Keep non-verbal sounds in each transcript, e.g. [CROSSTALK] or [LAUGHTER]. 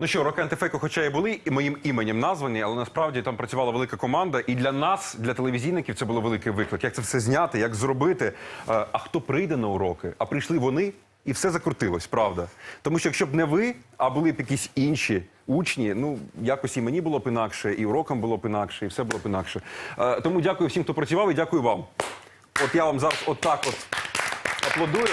Ну що, роки антифейку, хоча і були і моїм іменем названі, але насправді там працювала велика команда. І для нас, для телевізійників, це було великий виклик. Як це все зняти, як зробити. Е, А хто прийде на уроки? А прийшли вони, і все закрутилось, правда. Тому що якщо б не ви, а були б якісь інші учні, ну якось і мені було б інакше, і урокам було б інакше, і все було б інакше. Е, Тому дякую всім, хто працював, і дякую вам. От я вам зараз отак от аплодую.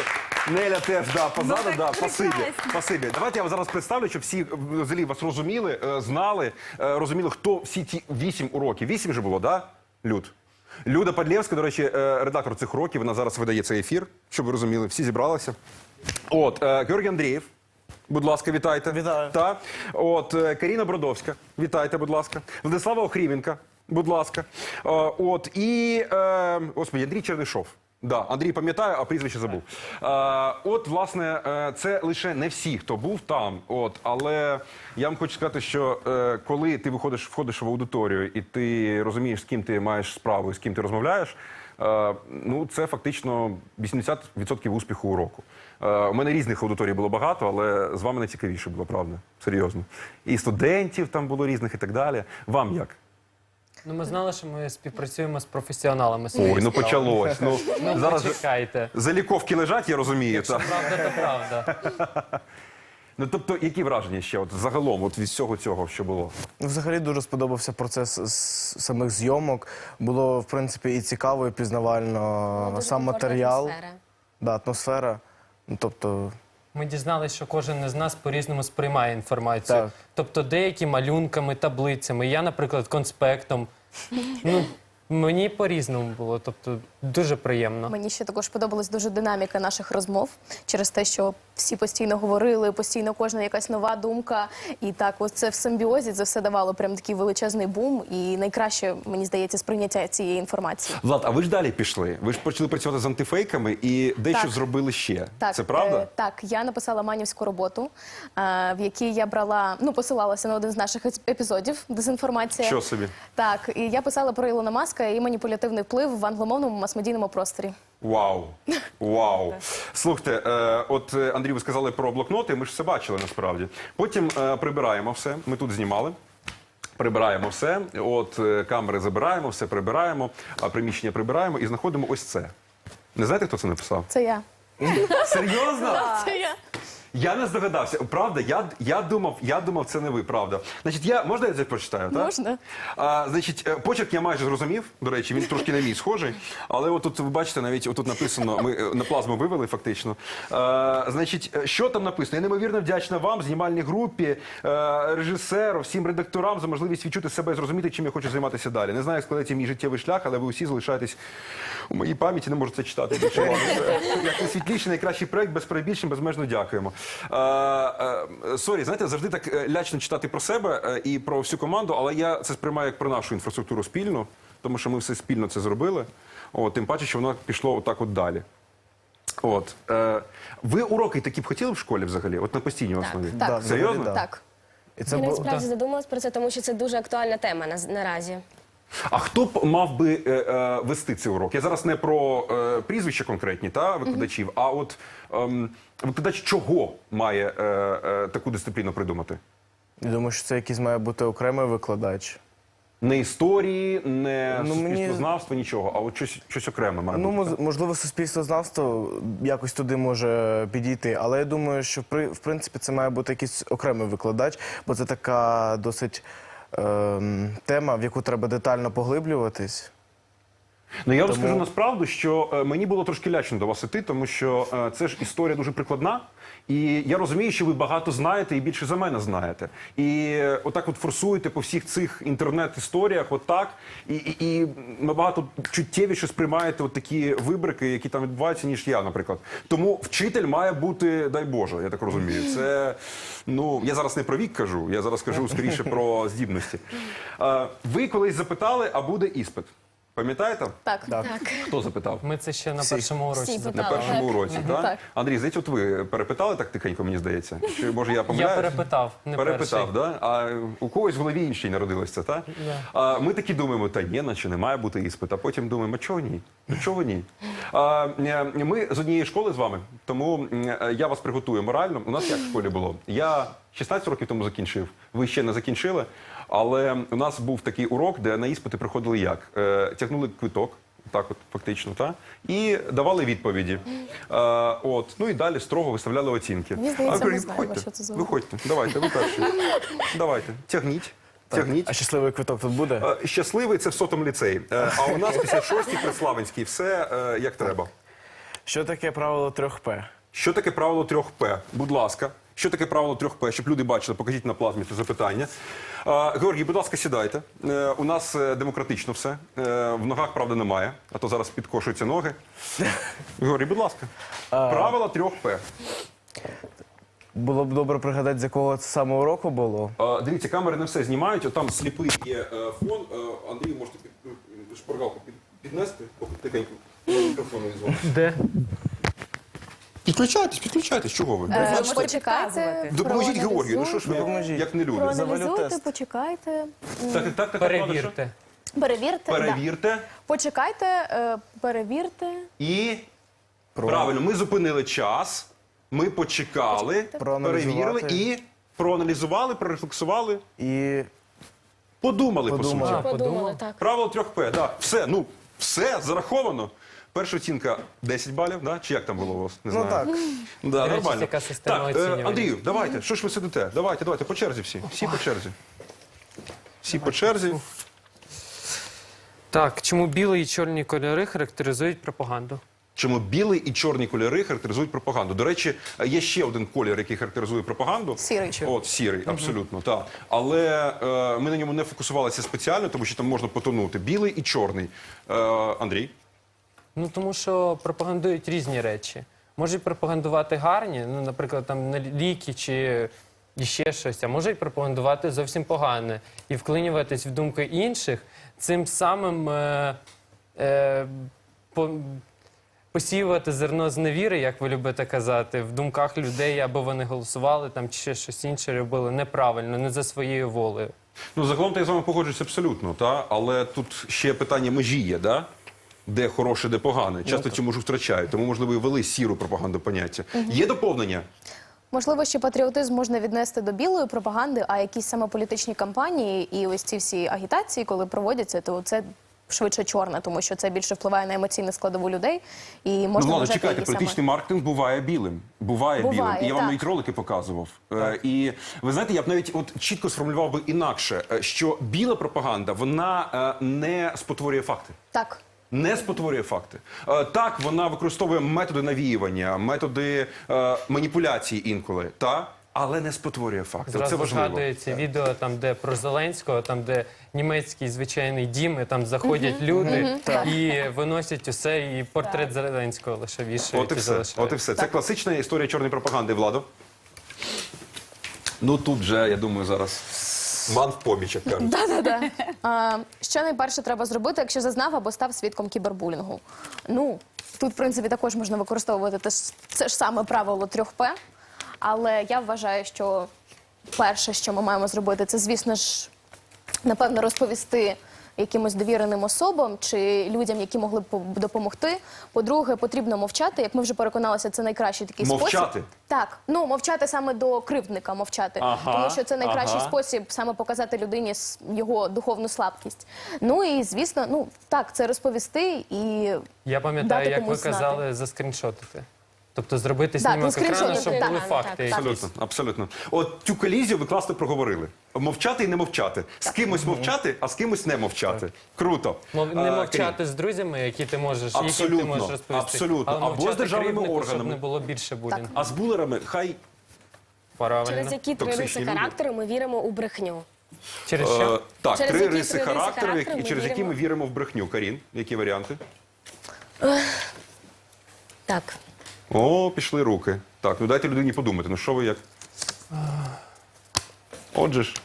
Неля теж да, позаду, так да, спасибі. прекрасно. Спасибі. Давайте я вам зараз представлю, щоб всі е, взагалі вас розуміли, е, знали, е, розуміли, хто всі ті вісім уроків. Вісім же було, да? Люд. Люда Падлєвська, до речі, е, редактор цих уроків, вона зараз видає цей ефір, щоб ви розуміли, всі зібралися. От, е, Георгій Андрієв. Будь ласка, вітайте. Вітаю. Та. От е, Каріна Бродовська. Вітайте, будь ласка. Владислава Охріменка. Будь ласка. Е, От і е, господи, Андрій Чернишов. Да, Андрій пам'ятаю, а прізвище забув. Е, от, власне, е, це лише не всі, хто був там. От, але я вам хочу сказати, що е, коли ти виходиш, входиш в аудиторію і ти розумієш, з ким ти маєш справу і з ким ти розмовляєш. Е, ну, це фактично 80% успіху уроку. Е, у мене різних аудиторій було багато, але з вами найцікавіше було, правда. Серйозно. І студентів там було різних і так далі. Вам як? Ну, ми знали, що ми співпрацюємо з професіоналами. Ой, ну справи. почалось. Ну, Ну, зараз же почекайте. заліковки лежать, я розумію. Та. Правда, то правда. [LAUGHS] Ну, тобто, які враження ще от, загалом от, від всього цього, що було? Ну, Взагалі дуже сподобався процес з самих зйомок. Було, в принципі, і цікаво, і пізнавально сам матеріал. атмосфера. Да, атмосфера. Ну, тобто, Ми дізналися, що кожен із нас по-різному сприймає інформацію. Так. Тобто деякі малюнками, таблицями. Я, наприклад, конспектом. Ну, мені по-різному було. Тобто, дуже приємно. Мені ще також подобалась дуже динаміка наших розмов через те, що всі постійно говорили, постійно кожна якась нова думка. І так, ось це в симбіозі це все давало прям такий величезний бум. І найкраще, мені здається, сприйняття цієї інформації. Влад, а ви ж далі пішли? Ви ж почали працювати з антифейками і дещо Так. зробили ще. Так, Це правда? е, так, я написала манівську роботу, е, в якій я брала, ну посилалася на один з наших епізодів дезінформація. Що собі? Так, і я писала про Ілона Маска і маніпулятивний вплив в англомовному мас-медійному просторі. Вау! [LAUGHS] Вау! Слухайте, е, от е, Андрій, ви сказали про блокноти, ми ж все бачили насправді. Потім е, прибираємо все. Ми тут знімали. Прибираємо все, от камери забираємо, все прибираємо, а приміщення прибираємо і знаходимо ось це. Не знаєте, хто це написав? Це я. Серйозно? [LAUGHS] Це я. Я не здогадався. Правда, я, я думав, я думав, це не ви, правда. Значить, я можна я це прочитаю? Так? Можна. А, значить, е, почерк я майже зрозумів. До речі, він трошки на мій схожий. Але от тут ви бачите, навіть отут написано, ми е, на плазму вивели фактично. А, значить, е, що там написано? Я неймовірно вдячна вам, знімальній групі, режисеру, всім редакторам за можливість відчути себе і зрозуміти, чим я хочу займатися далі. Не знаю, як складеться мій життєвий шлях, але ви усі залишаєтесь у моїй пам'яті. Не можу це читати більше. Це Як найсвітліший, найкращий проект, без перебільшень, безмежно дякуємо. Е, е, Сорі, знаєте, завжди так е, лячно читати про себе е, і про всю команду, але я це сприймаю як про нашу інфраструктуру спільну, тому що ми все спільно це зробили. От, тим паче, що воно пішло отак от далі. От. Е, ви уроки такі б хотіли в школі взагалі? От на постійній основі? Так. Серйозно? Так. І це Я було насправді задумалась про це, тому що це дуже актуальна тема на- наразі. А хто б мав би е, е, вести цей урок? Я зараз не про е, прізвища конкретні та викладачів, а от ем, викладач чого має е, е, таку дисципліну придумати? Я думаю, що це якийсь має бути окремий викладач. Не історії, не Ну, мені- суспільствознавства, нічого, а от щось, щось окреме має Ну, бути. моз- можливо, суспільствознавство якось туди може підійти, але я думаю, що при- в принципі це має бути якийсь окремий викладач, бо це така досить тема, в яку треба детально поглиблюватись. Ну я вам Тому- скажу насправду, що е, мені було трошки лячно до вас іти, тому що е, це ж історія дуже прикладна. І я розумію, що ви багато знаєте і більше за мене знаєте. І е, отак от форсуєте по всіх цих інтернет-історіях, отак, і, і, і набагато чуттєвіше сприймаєте от такі вибрики, які там відбуваються, ніж я, наприклад. Тому вчитель має бути, дай Боже, я так розумію. Це ну я зараз не про вік кажу, я зараз кажу скоріше про здібності. Е, ви колись запитали, а буде іспит. Пам'ятаєте? Так. Так. Хто запитав? Ми це ще на Всі. першому уроці Всі запитали. На Так. першому уроці, так? Так. Андрій, здається, от ви перепитали так тихенько, мені здається. Чи може я Я перепитав, не Перепитав, перший. да? А у когось в голові іншій народилося, так? Да. А, ми такі думаємо, та ні, наче не має бути іспит, а потім думаємо, а чого ні? Ну чого ні? А, е, ми з однієї школи з вами, тому е, я вас приготую морально. У нас як в школі було? Я 16 років тому закінчив. Ви ще не закінчили. Але у нас був такий урок, де на іспити приходили як? Е, тягнули квиток, так от фактично, та? і давали відповіді. Е, от, ну і далі строго виставляли оцінки. Мені здається, ми знаємо, виходьте, що це за Виходьте, давайте, ви перші. [LAUGHS] Давайте, тягніть. Тягніть. А щасливий квиток тут буде? Е, Щасливий це в сотому ліцеї. Е, А у нас 56-й Преславинський, все е, як треба. Що таке правило 3П? Що таке правило 3П? Будь ласка. Що таке правило 3П? Щоб люди бачили, покажіть на плазмі це запитання. Георгій, будь ласка, сідайте. Е, У нас е, демократично все. Е, В ногах, правда, немає, а то зараз підкошуються ноги. Георгій, будь ласка. Правило 3П. Було б добре пригадати, з якого це самого року було. Дивіться, камери не все знімають. Там сліпий є е, фон. Е, Андрію, можете під, е, шпаргалку під- піднести, поки тихенько мікрофон не звонить. Де? Підключайтесь, підключайтесь. Чого ви? Е? Почекайте, Допоможіть Георгію. Ну що ж ви, Допоможіть. як не люди? Проаналізуйте, почекайте, Так, так, так, так, Перевірте. перевірте. да. Перевірте. Почекайте, е, перевірте. І правильно, ми зупинили час, ми почекали, Проаналізувати. перевірили і проаналізували, прорефлексували, І подумали, по Подумали. суті. Подумали, так. Правило 3П, да. Все, ну, все зараховано. Перша оцінка 10 балів, да? чи як там було у вас? Не ну знаю. так. Да, речі, нормально. яка система так, е, оцінювання. Андрію, давайте, що ж ви сидите? Давайте, давайте, по черзі всі. Всі по черзі. Всі по черзі. Так, чому білі і чорні кольори характеризують пропаганду? Чому білий і чорні кольори характеризують пропаганду? До речі, є ще один колір, який характеризує пропаганду. Сірий. От сірий, абсолютно так. Але е, ми на ньому не фокусувалися спеціально, тому що там можна потонути. Білий і чорний. Е, Андрій. Ну тому що пропагандують різні речі. Можуть пропагандувати гарні, ну, наприклад, там ліки чи ще щось, а можуть пропагандувати зовсім погане і вклинюватись в думки інших, цим самим е, е, по, посіювати зерно зневіри, як ви любите казати, в думках людей, аби вони голосували там чи щось інше робили неправильно, не за своєю волею. Ну, загалом я з вами погоджуюсь абсолютно, та? але тут ще питання межі є, да? Де хороше, де погане. Часто цю межу втрачають, тому, можливо, і ввели сіру пропаганду поняття. Є доповнення? Можливо, що патріотизм можна віднести до білої пропаганди, а якісь саме політичні кампанії і ось ці всі агітації, коли проводяться, то це швидше чорне, тому що це більше впливає на емоційну складову людей. І можна ну, ладно, чекайте, її саме- політичний маркетинг буває білим. Буває, Буває, білим. І я вам навіть ролики показував. Е, і ви знаєте, я б навіть от чітко сформулював би інакше, е, що біла пропаганда вона е, не спотворює факти. Так. Не спотворює факти. Е, так, вона використовує методи навіювання, методи е, маніпуляції інколи, та? але не спотворює факти. Це важливо. згадується відео, там, де про Зеленського, там, де німецький звичайний дім, і там заходять люди і виносять усе, і портрет Зеленського лише вішають От і і все. залишають. От і все. Це класична історія чорної пропаганди, Владо. Ну тут же, я думаю, зараз ман в поміч, як кажуть. Да-да-да. А, що найперше треба зробити, якщо зазнав або став свідком кібербулінгу? Ну, тут, в принципі, також можна використовувати те ж- це ж саме правило 3П. Але я вважаю, що перше, що ми маємо зробити, це, звісно ж, напевно, розповісти якимось довіреним особам чи людям, які могли б допомогти. По-друге, потрібно мовчати. Як ми вже переконалися, це найкращий такий Мовчати? спосіб. Так, ну мовчати саме до кривдника, мовчати, Ага, тому що це найкращий ага. спосіб саме показати людині його духовну слабкість. Ну і звісно, ну так, це розповісти і Я пам'ятаю, як ви знати. казали, заскріншотити. Тобто зробити Так, знімок екрану, щоб так, були так, факти. так, якісь. Абсолютно, абсолютно. От цю колізію ви класно проговорили. Мовчати і не мовчати. З кимось мовчати, а з кимось не мовчати. Круто. Мов- Не Е, мовчати з друзями, які ти можеш, ти Абсолютно, можеш розповісти. абсолютно. Але Або з державними органами. щоб не було більше булінгу. А з булерами хай Правильно. Через які три Токсичні риси люди. характеру ми віримо у брехню. Через Е, що? так, Через три які риси три риси характеру, характеру які- ми через які віримо? ми віримо в брехню. Карін, які варіанти? Так. О, пішли руки. Так, ну дайте людині подумати. Ну що ви як? Отже ж.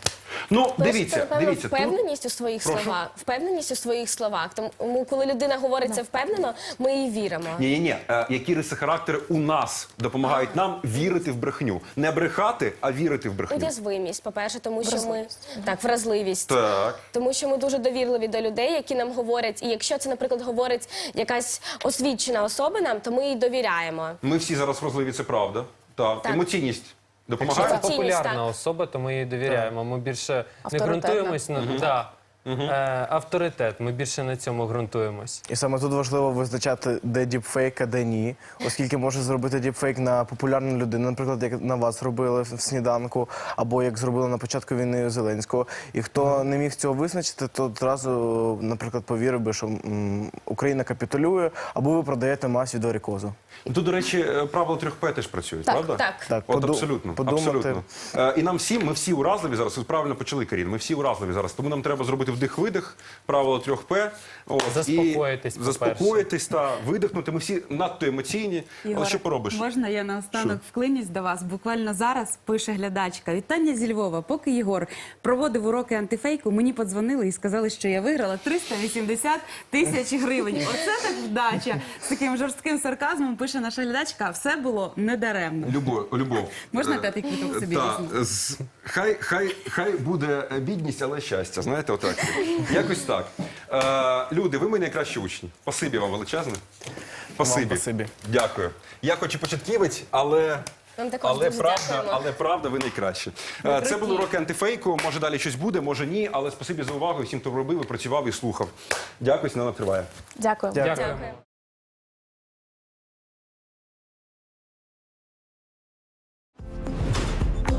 Ну, Перше, це, дивіться, напевно. Тут... впевненість у своїх Прошу? словах. Впевненість у своїх словах. Тому, коли людина говорить це впевнено, ми їй віримо. Ні, ні, ні. Які риси характеру у нас допомагають нам вірити в брехню. Не брехати, а вірити в брехню. Уязвимість, по-перше, тому що ми так, вразливість. Так. Тому що ми дуже довірливі до людей, які нам говорять. І якщо це, наприклад, говорить якась освічена особа нам, то ми їй довіряємо. Ми всі зараз вразливі, це правда. Так. Так. Емоційність Допомагає? Це Це цінність, популярна так. особа, то ми її довіряємо. Ми більше не Авторитетна. ґрунтуємось на да. Е, авторитет. Ми більше на цьому ґрунтуємось. І саме тут важливо визначати, де діпфейк, а де ні, оскільки може зробити діпфейк на популярну людину, наприклад, як на вас робили в сніданку, або як зробили на початку війни Зеленського. І хто не міг цього визначити, то одразу, наприклад, повірив би, що м, Україна капітулює, або ви продаєте масі до рікозу. Ну, Тут, до речі, е, правила трьох П теж працюють, Так, правда? так. Так, От поду- абсолютно. подумати. абсолютно. Е, і нам всім, ми всі уразливі зараз. Ви правильно почали, Карін. Ми всі уразливі зараз. Тому нам треба зробити вдих-видих, правило трьох П. От, Заспокоїтись, і по-перше. заспокоїтись та видихнути. Ми всі надто емоційні. Але що поробиш? Можна я наостанок вклинюсь до вас? Буквально зараз пише глядачка. Вітання зі Львова. Поки Єгор проводив уроки антифейку, мені подзвонили і сказали, що я виграла 380 тисяч гривень. Оце так вдача. З таким жорстким сарказмом пише наша глядачка. Все було недаремно. Любов, любов. Можна Е, п'ятий квиток собі та, візьму? з- хай, хай, хай буде бідність, але щастя. Знаєте, отак. Якось так. Е, люди, ви мої найкращі учні. Спасибі вам величезне. Спасибі. спасибі. Дякую. Я хоч і початківець, але. Вам також Але дуже правда, дякуємо. але правда, ви найкращі. Е, Це були уроки антифейку. Може далі щось буде, може ні. Але спасибі за увагу всім, хто робив, і працював і слухав. Дякую, сніданок триває. Дякую. Дякую.